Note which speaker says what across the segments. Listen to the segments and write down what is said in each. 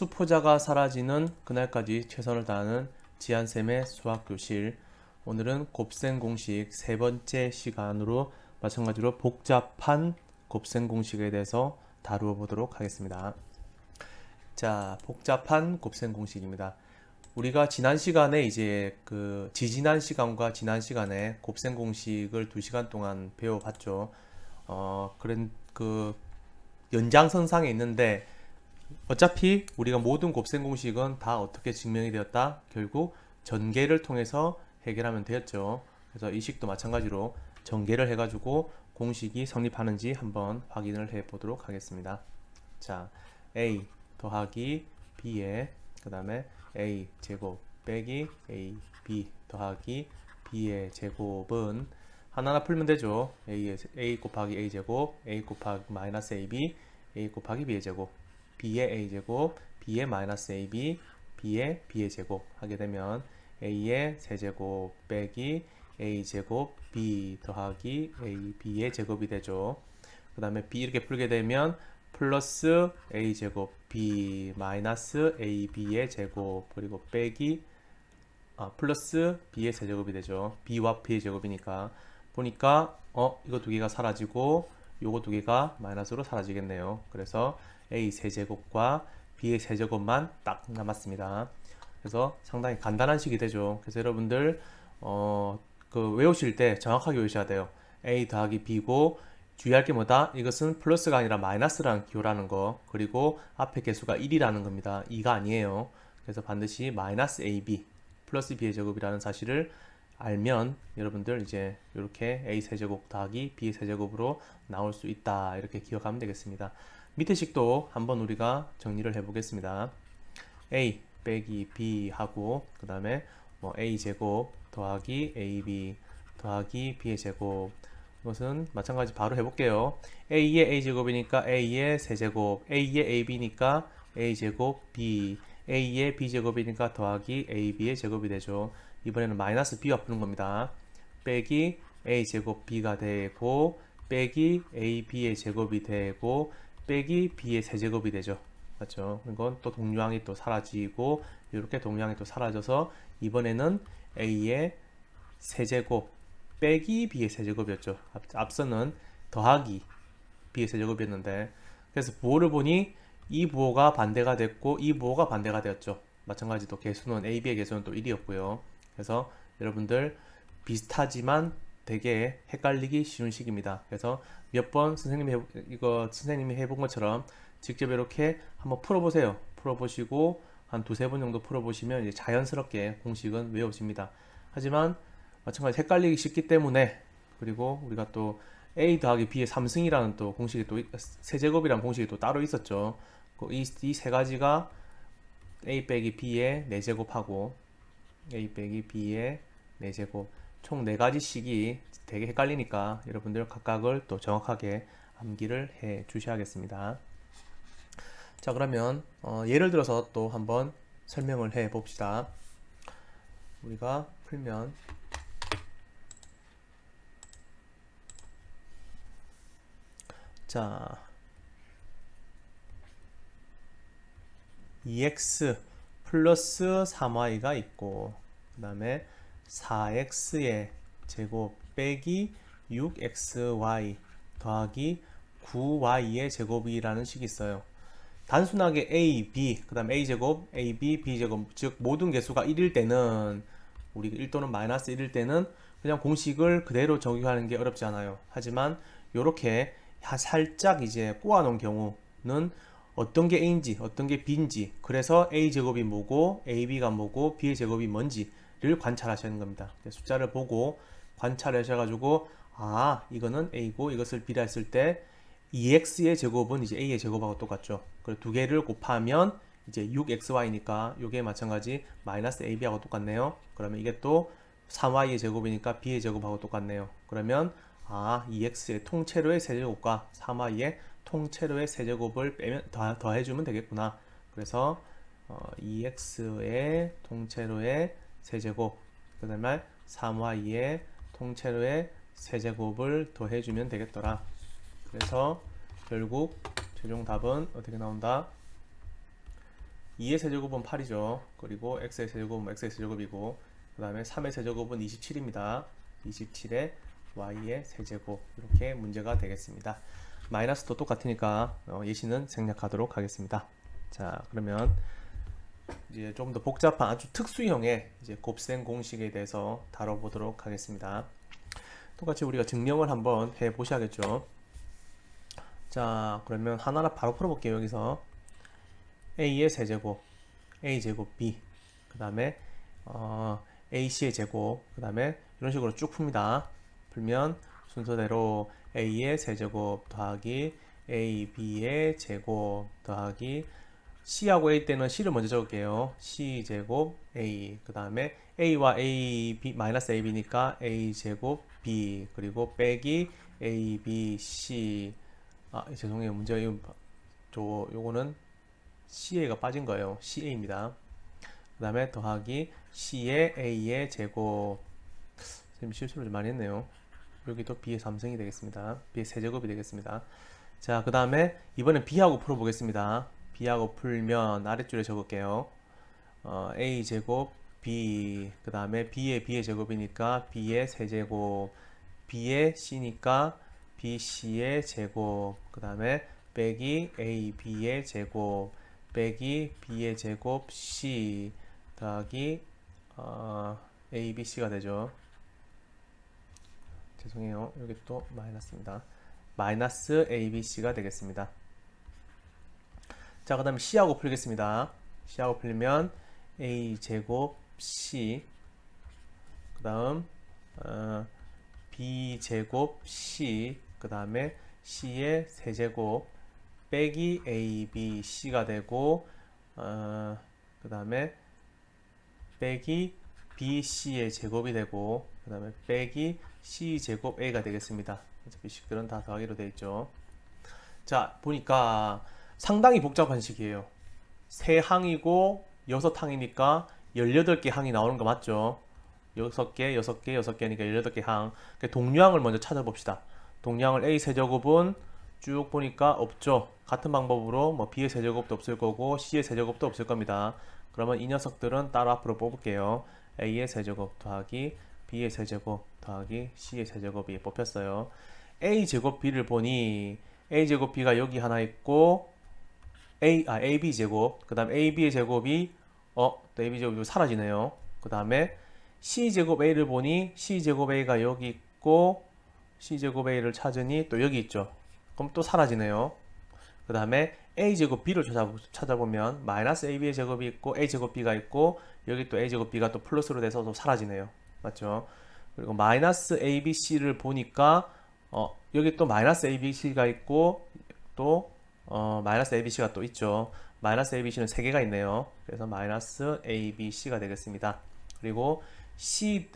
Speaker 1: 수포자가 사라지는 그날까지 최선을 다하는 지한쌤의 수학교실. 오늘은 곱셈 공식 세 번째 시간으로 마찬가지로 복잡한 곱셈 공식에 대해서 다루어 보도록 하겠습니다. 자, 복잡한 곱셈 공식입니다. 우리가 지난 시간에 이제 그 지지난 시간과 지난 시간에 곱셈 공식을 두 시간 동안 배워봤죠. 어, 그런 그 연장선상에 있는데 어차피 우리가 모든 곱셈 공식은 다 어떻게 증명이 되었다? 결국 전개를 통해서 해결하면 되었죠. 그래서 이 식도 마찬가지로 전개를 해가지고 공식이 성립하는지 한번 확인을 해 보도록 하겠습니다. 자, a 더하기 b의 그 다음에 a 제곱 빼기 a b 더하기 b의 제곱은 하나하나 풀면 되죠. a, a 곱하기 a 제곱, a 곱하기 마이너스 ab, a 곱하기 b의 제곱, b의 a 제곱, b의 마이너스 ab, b의 b의 제곱 하게 되면 a의 세제곱 빼기 a 제곱 b 더하기 a b의 제곱이 되죠. 그 다음에 b 이렇게 풀게 되면 플러스 a 제곱 b 마이너스 a b의 제곱 그리고 빼기 아, 플러스 b의 세제곱이 되죠. b와 b의 제곱이니까 보니까 어 이거 두 개가 사라지고 요거 두 개가 마이너스로 사라지겠네요. 그래서 a 세제곱과 b의 세제곱만 딱 남았습니다. 그래서 상당히 간단한 식이 되죠. 그래서 여러분들 어, 그 외우실 때 정확하게 외우셔야 돼요. a 더하기 b고 주의할 게 뭐다? 이것은 플러스가 아니라 마이너스라는 기호라는 거 그리고 앞에 개수가 1이라는 겁니다. 2가 아니에요. 그래서 반드시 마이너스 ab 플러스 b의 제곱이라는 사실을 알면 여러분들 이제 이렇게 a 세제곱 더하기 b 세제곱으로 나올 수 있다 이렇게 기억하면 되겠습니다. 밑에 식도 한번 우리가 정리를 해 보겠습니다. a 빼기 b 하고 그 다음에 뭐 a 제곱 더하기 ab 더하기 b의 제곱 이것은 마찬가지 바로 해볼게요. a의 a 제곱이니까 a의 세제곱, a의 ab니까 a 제곱 b, a의 b 제곱이니까 더하기 ab의 제곱이 되죠. 이번에는 마이너스 b와 푸는 겁니다. 빼기 a 제곱 b가 되고 빼기 ab의 제곱이 되고 빼기 b의 세제곱이 되죠. 맞죠? 이건 또 동류항이 또 사라지고 이렇게 동류항이 또 사라져서 이번에는 a의 세제곱 빼기 b의 세제곱이었죠. 앞, 앞서는 더하기 b의 세제곱이었는데 그래서 부호를 보니 이 부호가 반대가 됐고 이 부호가 반대가 되었죠. 마찬가지로 개수는 ab의 개수는 또 1이었고요. 그래서 여러분들 비슷하지만 되게 헷갈리기 쉬운 식입니다. 그래서 몇 번 선생님이 해, 이거 선생님이 해본 것처럼 직접 이렇게 한번 풀어보세요. 풀어보시고 한 두세 번 정도 풀어보시면 이제 자연스럽게 공식은 외워집니다. 하지만 마찬가지 헷갈리기 쉽기 때문에 그리고 우리가 또 a 더하기 b의 3승이라는 또 공식이 또 세제곱이라는 공식이 또 따로 있었죠. 이세 가지가 a 빼기 b의 4제곱하고 a 빼기 b의 4제곱 총 4가지씩이 되게 헷갈리니까 여러분들 각각을 또 정확하게 암기를 해 주셔야겠습니다. 자 그러면 어, 예를 들어서 또 한번 설명을 해 봅시다. 우리가 풀면 자 2x 플러스 3y가 있고 그 다음에 4x의 제곱 빼기 6xy 더하기 9y의 제곱이라는 식이 있어요. 단순하게 a, b, 그 다음 a 제곱, a, b, b 제곱, 즉 모든 개수가 1일 때는 우리 1 또는 마이너스 1일 때는 그냥 공식을 그대로 적용하는 게 어렵지 않아요. 하지만 이렇게 살짝 이제 꼬아놓은 경우는 어떤 게 a인지 어떤 게 b인지 그래서 a 제곱이 뭐고 a, b가 뭐고 b의 제곱이 뭔지 를 관찰하시는 겁니다. 숫자를 보고 관찰하셔가지고 아 이거는 a고 이것을 b라 했을 때 2x의 제곱은 이제 a의 제곱하고 똑같죠. 그리고 두 개를 곱하면 이제 6xy니까 이게 마찬가지 마이너스 ab하고 똑같네요. 그러면 이게 또 3y의 제곱이니까 b의 제곱하고 똑같네요. 그러면 아 2x의 통째로의 세제곱과 3y의 통째로의 세제곱을 빼면 더, 더해주면 되겠구나. 그래서 어, 2x의 통째로의 세제곱 그 다음에 3y의 통째로의 세제곱을 더해주면 되겠더라. 그래서 결국 최종 답은 어떻게 나온다? 2의 세제곱은 8이죠. 그리고 x의 세제곱은 x의 세제곱이고 그 다음에 3의 세제곱은 27입니다. 27에 y의 세제곱 이렇게 문제가 되겠습니다. 마이너스도 똑같으니까 어, 예시는 생략하도록 하겠습니다. 자 그러면 이제 조금 더 복잡한 아주 특수형의 이제 곱셈 공식에 대해서 다뤄보도록 하겠습니다. 똑같이 우리가 증명을 한번 해 보셔야겠죠. 자, 그러면 하나하나 바로 풀어볼게요. 여기서 a의 세제곱, a 제곱 b, 그 다음에 어, ac의 제곱, 그 다음에 이런 식으로 쭉 풉니다. 풀면 순서대로 a의 세제곱 더하기 ab의 제곱 더하기 c하고 a 때는 c를 먼저 적을게요. c 제곱 a 그 다음에 a와 a b 마이너스 ab니까 a 제곱 b 그리고 빼기 a b c 아 죄송해요 이거 저 요거는 ca가 빠진 거예요. ca입니다. 그 다음에 더하기 c의 a의 제곱 지금 실수를 좀 많이 했네요. 여기도 b의 3승이 되겠습니다. b의 세제곱이 되겠습니다. 자, 그 다음에 이번엔 b하고 풀어보겠습니다. B하고 풀면 아랫줄에 적을게요. 어, a 제곱 b 그 다음에 b의 b의 제곱이니까 b의 세제곱 b의 c니까 bc의 제곱 그 다음에 빼기 a b의 제곱 빼기 b의 제곱 c 더하기 어, a b c가 되죠. 죄송해요. 여기 또 마이너스입니다. 마이너스 ABC가 되겠습니다. 자, 그 다음에 C하고 풀겠습니다. C하고 풀면 A 제곱 C 그 다음 어, B 제곱 C 그 다음에 C의 세제곱 빼기 A, B, C가 되고 어, 그 다음에 빼기 BC의 제곱이 되고 그 다음에 빼기 C제곱 A가 되겠습니다. 어차피 식들은 다 더하기로 되어 있죠. 자, 보니까 상당히 복잡한 식이에요. 세 항이고 여섯 항이니까 18개 항이 나오는 거 맞죠? 6개, 6개, 6개니까 18개 항. 그 동류항을 먼저 찾아봅시다. 동류항을 A 세제곱은 쭉 보니까 없죠. 같은 방법으로 뭐 B의 세제곱도 없을 거고 C의 세제곱도 없을 겁니다. 그러면 이 녀석들은 따로 앞으로 뽑을게요. A의 세제곱 더하기 B의 세제곱 더하기 C의 세제곱이 뽑혔어요. A 제곱 B를 보니 A 제곱 B가 여기 하나 있고 A 아 AB 제곱 그다음 AB의 제곱이 어, 또 AB 제곱이 사라지네요. 그다음에 C 제곱 A를 보니 C 제곱 A가 여기 있고 C 제곱 A를 찾으니 또 여기 있죠. 그럼 또 사라지네요. 그 다음에 A 제곱 B를 찾아보, 찾아보면 마이너스 AB의 제곱이 있고 A 제곱 B가 있고 여기 또 A 제곱 B가 또 플러스로 돼서 또 사라지네요. 맞죠? 그리고 마이너스 ABC를 보니까 어, 여기 또 마이너스 ABC가 있고 또 어, 마이너스 ABC가 또 있죠. 마이너스 ABC는 세 개가 있네요. 그래서 마이너스 ABC가 되겠습니다. 그리고 C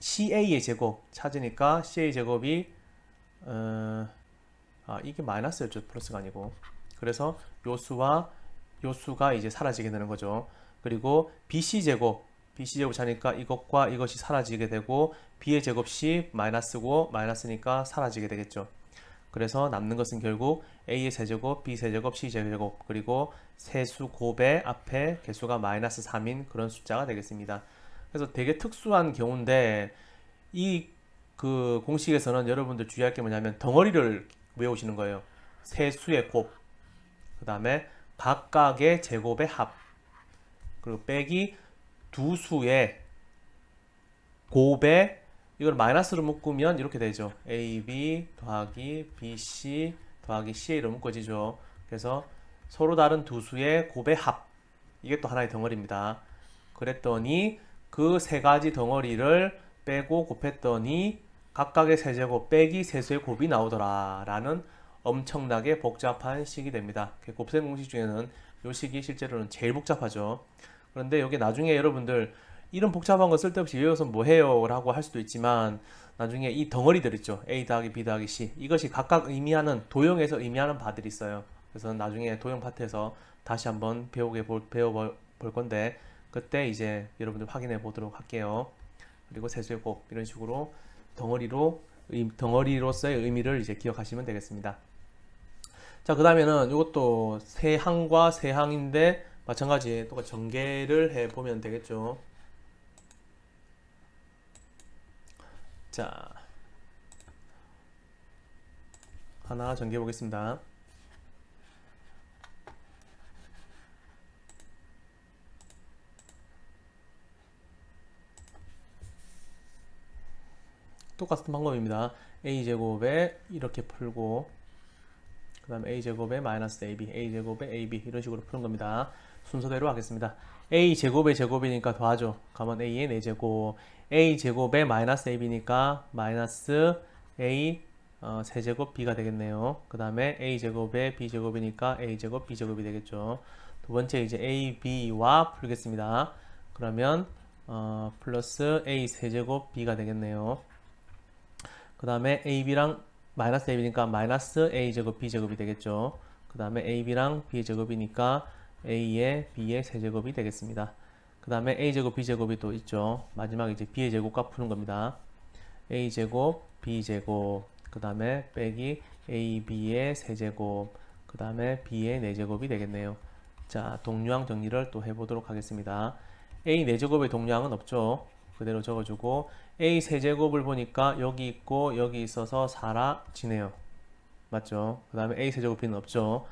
Speaker 1: CA의 제곱 찾으니까 CA 제곱이 어, 아 이게 마이너스였죠. 플러스가 아니고. 그래서 요 수와 요 수가 이제 사라지게 되는 거죠. 그리고 BC 제곱 BC 제곱 차니까 이것과 이것이 사라지게 되고 B의 제곱이 마이너스고 마이너스니까 사라지게 되겠죠. 그래서 남는 것은 결국 A의 세제곱, B 세제곱, C 제곱 그리고 세수 곱의 앞에 개수가 마이너스 3인 그런 숫자가 되겠습니다. 그래서 되게 특수한 경우인데 이 그 공식에서는 여러분들 주의할 게 뭐냐면 덩어리를 외우시는 거예요. 세수의 곱, 그 다음에 각각의 제곱의 합, 그리고 빼기 두 수의 곱의 이걸 마이너스로 묶으면 이렇게 되죠. AB 더하기 BC 더하기 CA로 묶어지죠. 그래서 서로 다른 두 수의 곱의 합. 이게 또 하나의 덩어리입니다. 그랬더니 그 세 가지 덩어리를 빼고 곱했더니 각각의 세제곱 빼기 세수의 곱이 나오더라 라는 엄청나게 복잡한 식이 됩니다. 그 곱셈 공식 중에는 이 식이 실제로는 제일 복잡하죠. 그런데 여기 나중에 여러분들 이런 복잡한 거 쓸데없이 외워서 뭐 해요? 라고 할 수도 있지만 나중에 이 덩어리들 있죠. A 더하기 B 더하기 C 이것이 각각 의미하는 도형에서 의미하는 바들이 있어요. 그래서 나중에 도형 파트에서 다시 한번 배우게 볼, 배워볼 볼 건데 그때 이제 여러분들 확인해 보도록 할게요. 그리고 세수의 곱 이런 식으로 덩어리로 의- 덩어리로서의 의미를 이제 기억하시면 되겠습니다. 자, 그 다음에는 이것도 세 항과 세 항인데 마찬가지 똑같이 전개를 해 보면 되겠죠. 자, 하나 전개해 보겠습니다. 똑같은 방법입니다. a제곱에 이렇게 풀고 그 다음에 a제곱에 마이너스 ab, a제곱에 ab 이런 식으로 푸는 겁니다. 순서대로 하겠습니다. a제곱의 제곱이니까 더하죠. 가면 a의 4제곱 a제곱에 마이너스 ab니까 마이너스 a 어, 세제곱 b가 되겠네요. 그 다음에 a제곱에 b제곱이니까 a제곱 b제곱이 되겠죠. 두 번째 이제 a, b와 풀겠습니다. 그러면 어, 플러스 a 세제곱 b가 되겠네요. 그 다음에 ab랑 마이너스 ab니까 마이너스 a제곱 b제곱이 되겠죠. 그 다음에 ab랑 b제곱이니까 a의 b의 세제곱이 되겠습니다. 그 다음에 a제곱 b제곱이 또 있죠. 마지막 이제 b의 제곱과 푸는 겁니다. a제곱 b제곱 그 다음에 빼기 ab의 세제곱 그 다음에 b의 4제곱이 되겠네요. 자 동류항 정리를 또 해보도록 하겠습니다. a 4제곱의 동류항은 없죠. 그대로 적어주고 a 세제곱을 보니까 여기 있고 여기 있어서 사라지네요. 맞죠? 그 다음에 a 세제곱 b는 없죠.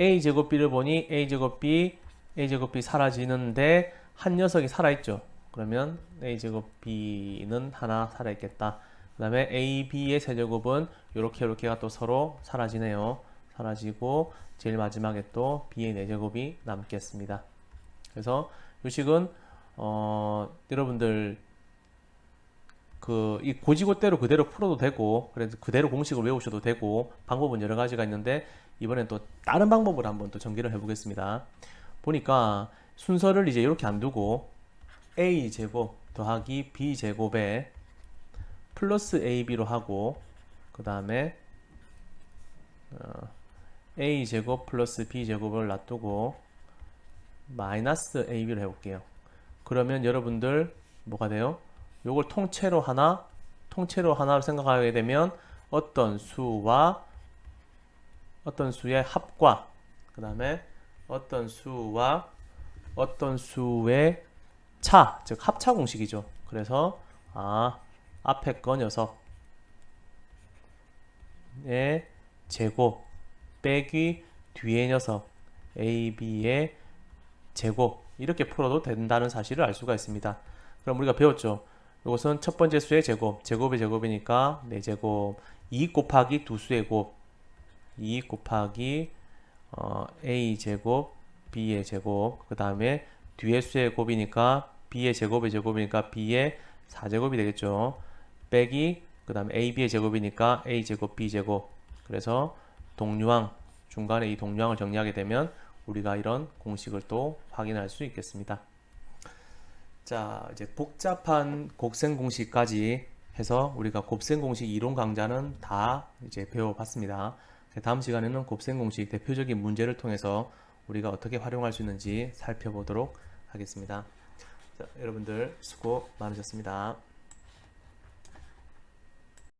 Speaker 1: A 제곱 b를 보니 a 제곱 b, a 제곱 b 사라지는데 한 녀석이 살아있죠. 그러면 a 제곱 b는 하나 살아있겠다. 그 다음에 a, b의 세제곱은 이렇게 이렇게가 또 서로 사라지네요. 사라지고 제일 마지막에 또 b의 4제곱이 남겠습니다. 그래서 이 식은 어, 여러분들 그 이 고지고대로 그대로 풀어도 되고 그래서 그대로 공식을 외우셔도 되고 방법은 여러 가지가 있는데 이번엔 또 다른 방법을 한번 또 전개를 해보겠습니다. 보니까 순서를 이제 이렇게 안 두고 a 제곱 더하기 b 제곱에 플러스 ab로 하고 그 다음에 어, a 제곱 플러스 b 제곱을 놔두고 마이너스 ab를 해볼게요. 그러면 여러분들 뭐가 돼요? 요걸 통째로 하나, 통째로 하나로 생각하게 되면 어떤 수와 어떤 수의 합과 그 다음에 어떤 수와 어떤 수의 차, 즉 합차 공식이죠. 그래서 아 앞에 거 녀석의 제곱 빼기 뒤의 녀석 a, b의 제곱 이렇게 풀어도 된다는 사실을 알 수가 있습니다. 그럼 우리가 배웠죠. 이것은 첫 번째 수의 제곱, 제곱의 제곱이니까 4제곱 2 곱하기 두 수의 곱, 2 곱하기 어, a 제곱, b의 제곱, 그 다음에 뒤의 수의 곱이니까 b의 제곱의 제곱이니까 b의 4제곱이 되겠죠. 빼기 그 다음에 ab의 제곱이니까 a 제곱, b 제곱. 그래서 동류항 중간에 이 동류항을 정리하게 되면 우리가 이런 공식을 또 확인할 수 있겠습니다. 자, 이제 복잡한 곱셈 공식까지 해서 우리가 곱셈 공식 이론 강좌는 다 이제 배워봤습니다. 다음 시간에는 곱셈 공식 대표적인 문제를 통해서 우리가 어떻게 활용할 수 있는지 살펴보도록 하겠습니다. 자, 여러분들 수고 많으셨습니다.